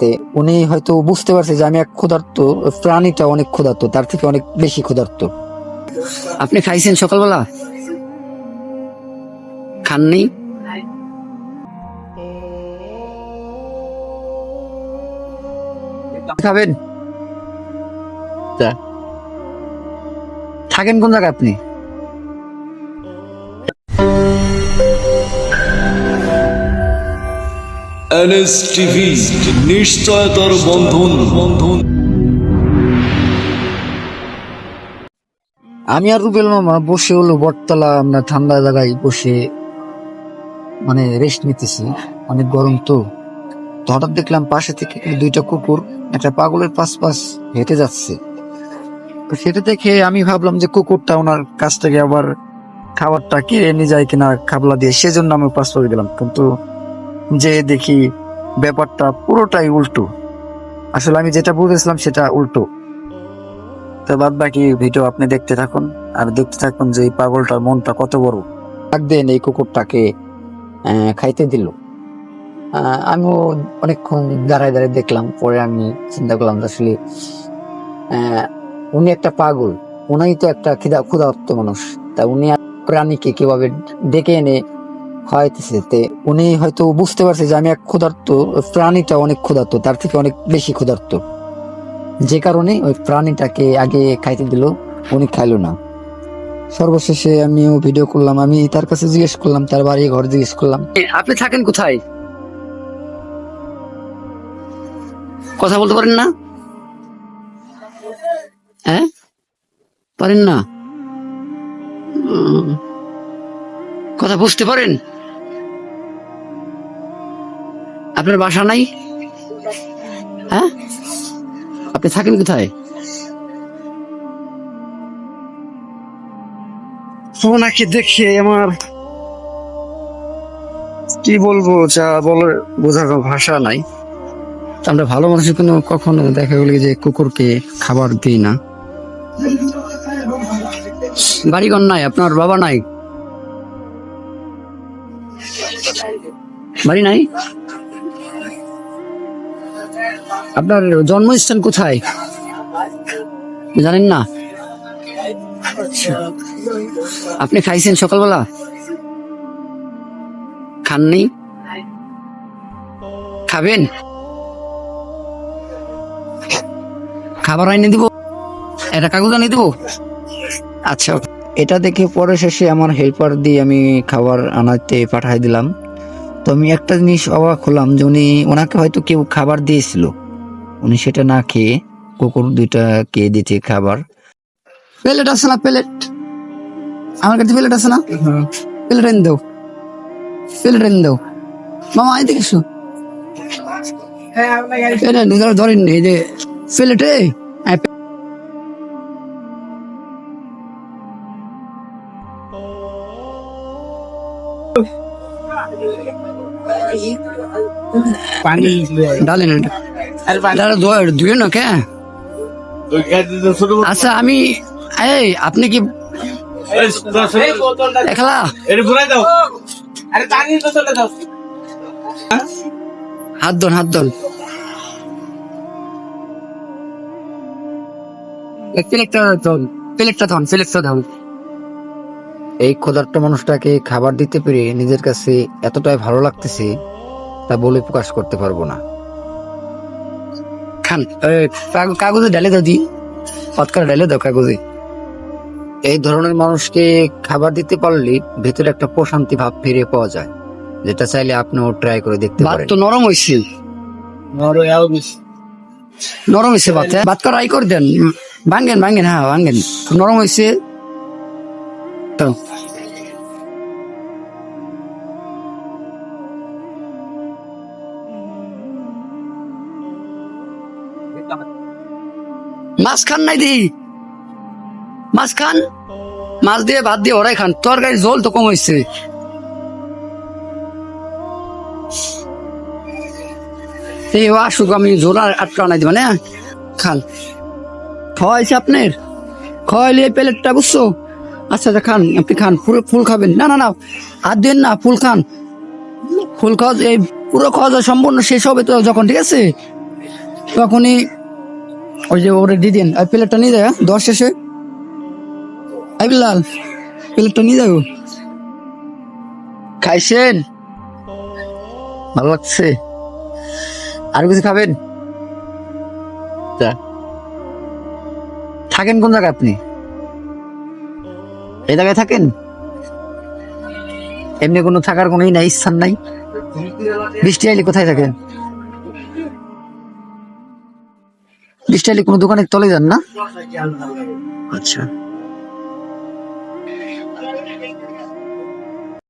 তে উনি হয়তো বুঝতে পারছে যে আমি এক ক্ষুধার্ত প্রাণীটা অনেক ক্ষুধার্ত তার থেকে অনেক বেশি ক্ষুধার্ত। আপনি খাইছেন সকালবেলা? খাননি খাবেন? থাকেন কোন জায়গায় আপনি? নিশ্চয়তার বন্ধন। বন্ধন আমি আর রুবেল মামা বসে হলো বটতলা, আমরা ঠান্ডা জায়গায় বসে মানে রেস্ট নিতেছি। অনেক গরম তো। হঠাৎ দেখলাম পাশে থেকে দুইটা কুকুর, একটা পাগলের পাশ পাশ হেঁটে যাচ্ছে। তো সেটা দেখে আমি ভাবলাম যে কুকুরটা ওনার কাছ থেকে আবার খাবারটা কিনে নিয়ে যায় কিনা খাবলা দিয়ে, সেজন্য আমি পাশ করে দিলাম। কিন্তু যে দেখি ব্যাপারটা পুরোটাই উল্টো। আসলে আমি যেটা বুঝেছিলাম সেটা উল্টো। তো বাদ বাকি ভিডিও আপনি দেখতে থাকুন, আর দেখতে থাকুন যে এই পাগলটার মনটা কত বড়। ডাক দেন এই কুকুরটাকে খাইতে দিল। আমিও অনেকক্ষণ দাঁড়ায় দাঁড়ায় দেখলাম, পরে আমি চিন্তা করলাম আসলে উনি একটা পাগল উনি তো একটা ক্ষুধার্ত মানুষ। তা উনি প্রাণীকে কীভাবে ডেকে এনে খাওয়াইতেছে। তে উনি হয়তো বুঝতে পারছে যে আমি এক ক্ষুধার্ত, প্রাণীটা অনেক ক্ষুধার্ত, তার থেকে অনেক বেশি ক্ষুধার্ত। যে কারণে ওই প্রাণীটাকে আগে খাইতে দিল, উনি খাইলো না। সর্বশেষে আমিও ভিডিও করলাম, আমি তার কাছে জিজ্ঞেস করলাম, তার বাড়ি ঘর জিজ্ঞেস করলাম আপনি থাকেন কোথায়? কথা বলতে পারেন না? হ্যাঁ? পারেন না? কথা বুঝতে পারেন? আপনার বাসা নাই? হ্যাঁ? আপনি থাকেন কোথায়? ওনাকে দেখে আমার কি বলব যা বলার বোঝার কোনো ভাষা নাই। আমরা ভালো মানুষের কোনো কখনো দেখা গেল যে কুকুরকে খাবার দিই না। বাড়িঘর নাই আপনার বাবা নাই? বাড়ি নাই? আপনার জন্মস্থান কোথায়? জানেন না? আপনি খাইছেন সকালবেলা? খাননি খাবেন? খাবার আইনে দিব। একটা কাগজ আনিয়ে দিব। আচ্ছা এটা দেখে পরে শেষে আমার হেল্পার দিয়ে আমি খাবার আনাতে পাঠাই দিলাম। তো আমি একটা জিনিস অবাক হলাম যে উনি ওনাকে হয়তো কেউ খাবার দিয়েছিল। উনি সেটা না খেয়ে কুকুর দুইটা কে দিয়েছে খাবার। প্লেট আছে না প্লেট আমার কাছে প্লেট আছে না? প্লেট এনে দাও। প্লেট এনে দাও। মামা এই দেখে শো ধরেন এই যে প্লেটে পানি ডালেন এটা? ধুয়ে না কে? আচ্ছা আমি এই আপনি কি একলা আরে পানি তো চলে দাও। হাত ধন হাত ধন। প্লেটটা ধন প্লেটটা ধন প্লেটটা ধন। এই ক্ষুধার্ত মানুষটাকে খাবার দিতে পেরে নিজের কাছে এতটাই ভালো লাগতেছে তা বলে প্রকাশ করতে পারব না। খান কাগজে ঢেলে দাও দি। পৎকার ঢেলে দাও কাগজে। এই ধরনের মানুষকে খাবার দিতে পারলে ভেতরে একটা প্রশান্তি ভাব ফিরে পাওয়া যায় যেটা চাইলে আপনিও ট্রাই করে দেখতে পারেন। তো নরম হইছে। নরম হয়েছে ভাত হ্যাঁ? ভাত করাই করে দেন। ভাঙ্গেন ভাঙ্গেন হ্যাঁ ভাঙ্গেন নরম হয়েছে তো মাছ খান নাই দি। মাছ খান? মাছ দিয়ে ভাত দিয়ে ওরাই খান। তরকারি জল তো কম হয়েছে এই আসুক, আমি জোর আটকা নাই দিবা, না? খান। খাওয়াইছে আপনার? খাওয়াইলে প্লেটটা বুঝছ? আচ্ছা আচ্ছা খান, আপনি খান পুরো ফুল খাবেন। না না না, আর দেন না, ফুল খান। ফুল খাওয়া এই পুরো খাওয়া সম্পূর্ণ শেষ হবে তো যখন, ঠিক আছে? তখনই ওই যে ওরে দিদিন আর প্লেটটা নিয়ে যায় হ্যাঁ? দশ শেষে। আই বিলাল, প্লেটটা নিয়ে যাব খাইছেন? ভালো লাগছে? আর কিছু খাবেন। থাকেন কোন জায়গায় আপনি? এই জায়গায় থাকেন? এমনি কোনো থাকার কোনো নাই, স্থান নাই। বৃষ্টি আইলে কোথায় থাকেন? বৃষ্টি আইলে কোনো দোকানের তলে যান না? আচ্ছা।